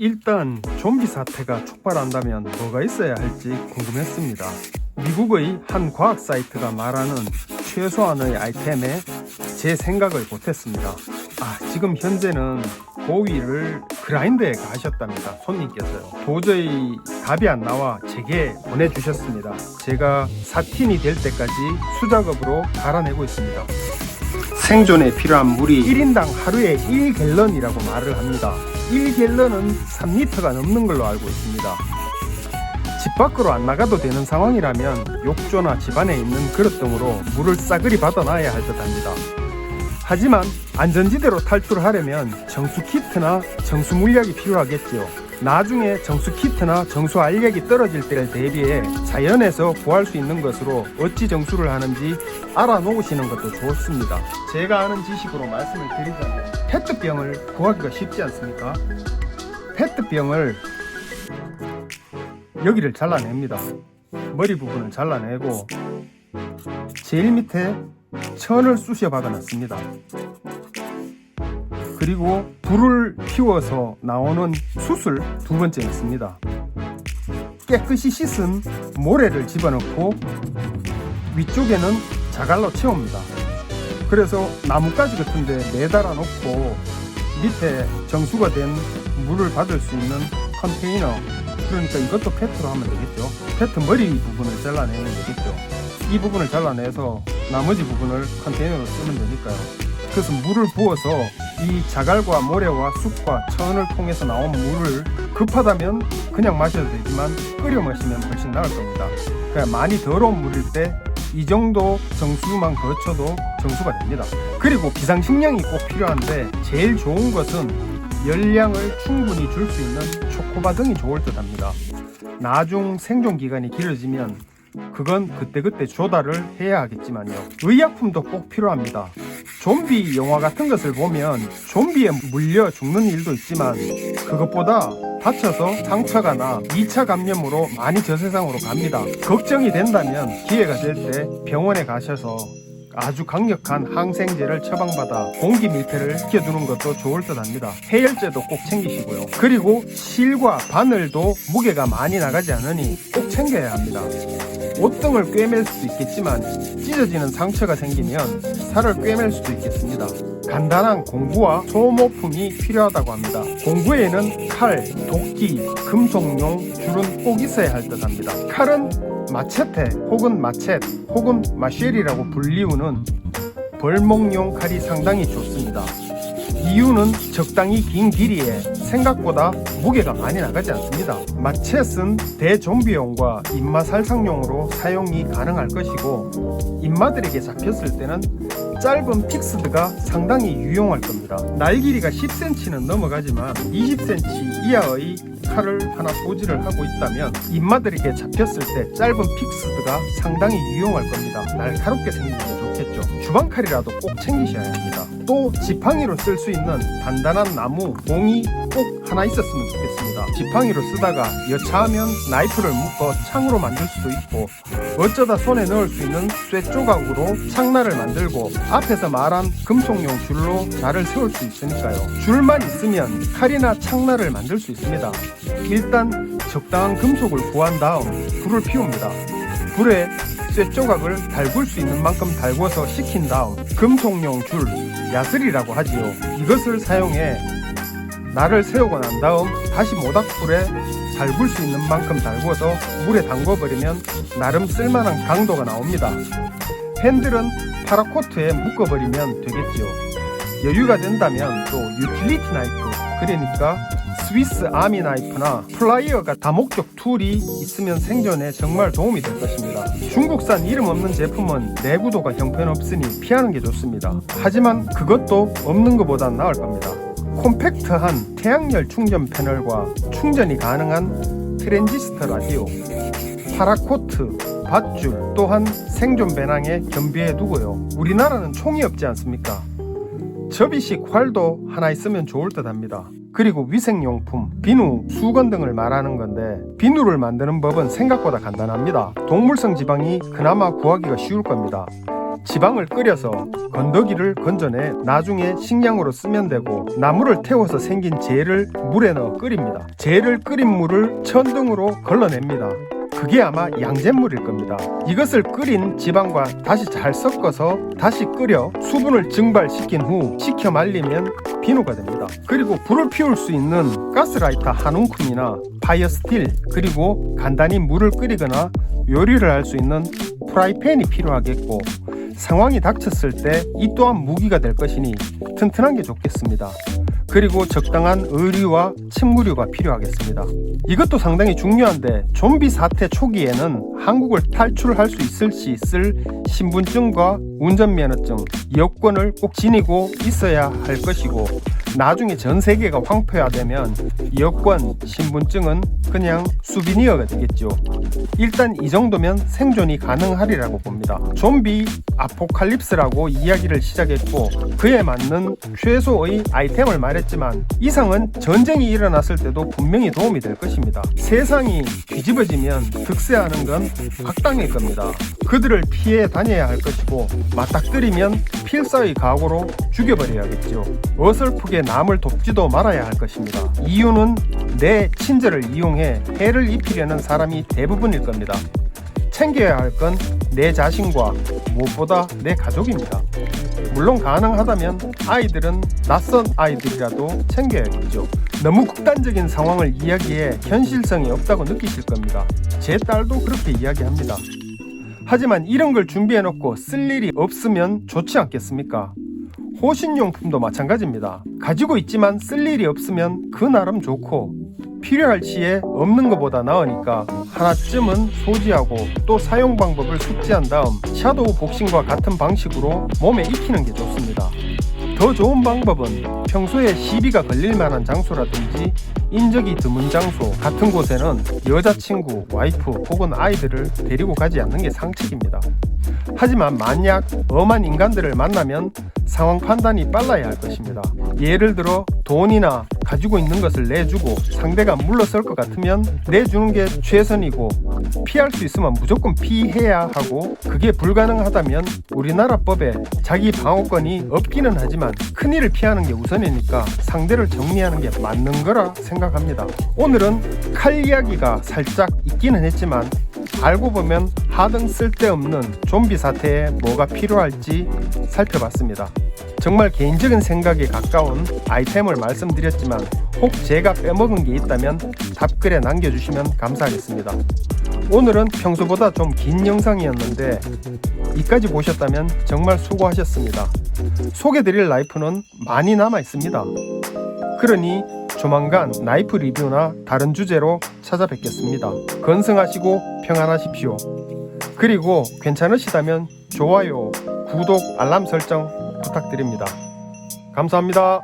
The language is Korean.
일단 좀비 사태가 촉발한다면 뭐가 있어야 할지 궁금했습니다. 미국의 한 과학 사이트가 말하는 최소한의 아이템에 제 생각을 못했습니다. 아, 지금 현재는 고위를 그라인더에 가셨답니다. 손님께서요. 도저히 답이 안 나와 제게 보내주셨습니다. 제가 사틴이 될 때까지 수작업으로 갈아내고 있습니다. 생존에 필요한 물이 1인당 하루에 1갤런이라고 말을 합니다. 1갤런은 3리터가 넘는 걸로 알고 있습니다. 집 밖으로 안 나가도 되는 상황이라면 욕조나 집안에 있는 그릇 등으로 물을 싸그리 받아놔야 할 듯 합니다. 하지만 안전지대로 탈출하려면 정수 키트나 정수 물약이 필요하겠지요. 나중에 정수 키트나 정수 알약이 떨어질 때를 대비해 자연에서 구할 수 있는 것으로 어찌 정수를 하는지 알아놓으시는 것도 좋습니다. 제가 아는 지식으로 말씀을 드리자면 페트병을 구하기가 쉽지 않습니까? 페트병을 여기를 잘라냅니다. 머리 부분을 잘라내고 제일 밑에 천을 쑤셔 박아 놨습니다. 그리고 불을 피워서 나오는 숯을 두 번째 넣습니다. 깨끗이 씻은 모래를 집어넣고 위쪽에는 자갈로 채웁니다. 그래서 나뭇가지 같은 데 매달아 놓고 밑에 정수가 된 물을 받을 수 있는 컨테이너 그러니까 이것도 페트로 하면 되겠죠. 페트 머리 부분을 잘라내면 되겠죠. 이 부분을 잘라내서 나머지 부분을 컨테이너로 쓰면 되니까요. 그래서 물을 부어서 이 자갈과 모래와 숲과 천을 통해서 나온 물을 급하다면 그냥 마셔도 되지만 끓여 마시면 훨씬 나을 겁니다. 그냥 많이 더러운 물일 때 이 정도 정수만 거쳐도 정수가 됩니다. 그리고 비상 식량이 꼭 필요한데 제일 좋은 것은 열량을 충분히 줄 수 있는 초코바 등이 좋을 듯 합니다. 나중 생존 기간이 길어지면 그건 그때그때 조달을 해야 하겠지만요. 의약품도 꼭 필요합니다. 좀비 영화 같은 것을 보면 좀비에 물려 죽는 일도 있지만 그것보다 다쳐서 상처가 나 2차 감염으로 많이 저 세상으로 갑니다. 걱정이 된다면 기회가 될 때 병원에 가셔서 아주 강력한 항생제를 처방받아 공기 밀폐를 시켜두는 것도 좋을 듯 합니다. 해열제도 꼭 챙기시고요. 그리고 실과 바늘도 무게가 많이 나가지 않으니 꼭 챙겨야 합니다. 옷등을 꿰맬 수도 있겠지만 찢어지는 상처가 생기면 살을 꿰맬 수도 있겠습니다. 간단한 공구와 소모품이 필요하다고 합니다. 공구에는 칼, 도끼, 금속용 줄은 꼭 있어야 할 듯 합니다. 칼은 마체테 혹은 마쳇 혹은 마쉘이라고 불리우는 벌목용 칼이 상당히 좋습니다. 이유는 적당히 긴 길이에 생각보다 무게가 많이 나가지 않습니다. 마쳇은 대좀비용과 입마 살상용으로 사용이 가능할 것이고 입마들에게 잡혔을 때는 짧은 픽스드가 상당히 유용할 겁니다. 날 길이가 10cm는 넘어가지만 20cm 이하의 칼을 하나 소지를 하고 있다면 입마들에게 잡혔을 때 짧은 픽스드가 상당히 유용할 겁니다. 날카롭게 생기면 좋겠죠. 주방칼이라도 꼭 챙기셔야 합니다. 또 지팡이로 쓸 수 있는 단단한 나무, 봉이 꼭 하나 있었으면 좋겠습니다. 지팡이로 쓰다가 여차하면 나이프를 묶어 창으로 만들 수도 있고 어쩌다 손에 넣을 수 있는 쇠 조각으로 창날을 만들고 앞에서 말한 금속용 줄로 날을 세울 수 있으니까요. 줄만 있으면 칼이나 창날을 만들 수 있습니다. 일단 적당한 금속을 구한 다음 불을 피웁니다. 불에 쇠 조각을 달굴 수 있는 만큼 달궈서 식힌 다음 금속용 줄, 야슬이라고 하지요. 이것을 사용해 날을 세우고 난 다음 다시 모닥불에 달굴 수 있는 만큼 달궈서 물에 담궈버리면 나름 쓸만한 강도가 나옵니다. 핸들은 파라코트에 묶어버리면 되겠지요. 여유가 된다면 또 유틸리티 나이프 그러니까 스위스 아미 나이프나 플라이어가 다목적 툴이 있으면 생존에 정말 도움이 될 것입니다. 중국산 이름 없는 제품은 내구도가 형편없으니 피하는 게 좋습니다. 하지만 그것도 없는 것보단 나을 겁니다. 콤팩트한 태양열 충전 패널과 충전이 가능한 트랜지스터 라디오, 파라코트, 밧줄 또한 생존 배낭에 겸비해 두고요. 우리나라는 총이 없지 않습니까? 접이식 활도 하나 있으면 좋을 듯 합니다. 그리고 위생용품, 비누, 수건 등을 말하는 건데 비누를 만드는 법은 생각보다 간단합니다. 동물성 지방이 그나마 구하기가 쉬울 겁니다. 지방을 끓여서 건더기를 건져내 나중에 식량으로 쓰면 되고 나무를 태워서 생긴 재를 물에 넣어 끓입니다. 재를 끓인 물을 천등으로 걸러냅니다. 그게 아마 양잿물일 겁니다. 이것을 끓인 지방과 다시 잘 섞어서 다시 끓여 수분을 증발시킨 후 식혀 말리면 비누가 됩니다. 그리고 불을 피울 수 있는 가스라이터 한 움큼이나 파이어스틸 그리고 간단히 물을 끓이거나 요리를 할 수 있는 프라이팬이 필요하겠고 상황이 닥쳤을 때 이 또한 무기가 될 것이니 튼튼한 게 좋겠습니다. 그리고 적당한 의류와 침구류가 필요하겠습니다. 이것도 상당히 중요한데 좀비 사태 초기에는 한국을 탈출할 수 있을지 있을 신분증과 운전면허증, 여권을 꼭 지니고 있어야 할 것이고 나중에 전 세계가 황폐화되면 여권, 신분증은 그냥 수비니어가 되겠죠. 일단 이 정도면 생존이 가능하리라고 봅니다. 좀비 아포칼립스라고 이야기를 시작했고 그에 맞는 최소의 아이템을 말했지만 이상은 전쟁이 일어났을 때도 분명히 도움이 될 것입니다. 세상이 뒤집어지면 득세하는 건 악당일 겁니다. 그들을 피해 다녀야 할 것이고 맞닥뜨리면 필사의 각오로 죽여버려야겠죠. 어설프게 남을 돕지도 말아야 할 것입니다. 이유는 내 친절을 이용해 해를 입히려는 사람이 대부분일 겁니다. 챙겨야 할 건 내 자신과 무엇보다 내 가족입니다. 물론 가능하다면 아이들은 낯선 아이들이라도 챙겨야겠죠. 너무 극단적인 상황을 이야기해 현실성이 없다고 느끼실 겁니다. 제 딸도 그렇게 이야기합니다. 하지만 이런 걸 준비해 놓고 쓸 일이 없으면 좋지 않겠습니까? 호신용품도 마찬가지입니다. 가지고 있지만 쓸 일이 없으면 그 나름 좋고 필요할 시에 없는 것보다 나으니까 하나쯤은 소지하고 또 사용 방법을 숙지한 다음 샤도우 복싱과 같은 방식으로 몸에 익히는 게 좋습니다. 더 좋은 방법은 평소에 시비가 걸릴 만한 장소라든지 인적이 드문 장소 같은 곳에는 여자친구, 와이프 혹은 아이들을 데리고 가지 않는 게 상책입니다. 하지만 만약 엄한 인간들을 만나면 상황 판단이 빨라야 할 것입니다. 예를 들어 돈이나 가지고 있는 것을 내주고 상대가 물러설 것 같으면 내주는 게 최선이고 피할 수 있으면 무조건 피해야 하고 그게 불가능하다면 우리나라 법에 자기 방어권이 없기는 하지만 큰일을 피하는 게 우선이니까 상대를 정리하는 게 맞는 거라 생각합니다. 오늘은 칼 이야기가 살짝 있기는 했지만 알고 보면 하등 쓸데없는 좀비 사태에 뭐가 필요할지 살펴봤습니다. 정말 개인적인 생각에 가까운 아이템을 말씀드렸지만 혹 제가 빼먹은 게 있다면 답글에 남겨주시면 감사하겠습니다. 오늘은 평소보다 좀 긴 영상이었는데 이까지 보셨다면 정말 수고하셨습니다. 소개드릴 라이프는 많이 남아 있습니다. 그러니 조만간 나이프 리뷰나 다른 주제로 찾아뵙겠습니다. 건승하시고 평안하십시오. 그리고 괜찮으시다면 좋아요, 구독, 알람 설정 부탁드립니다. 감사합니다.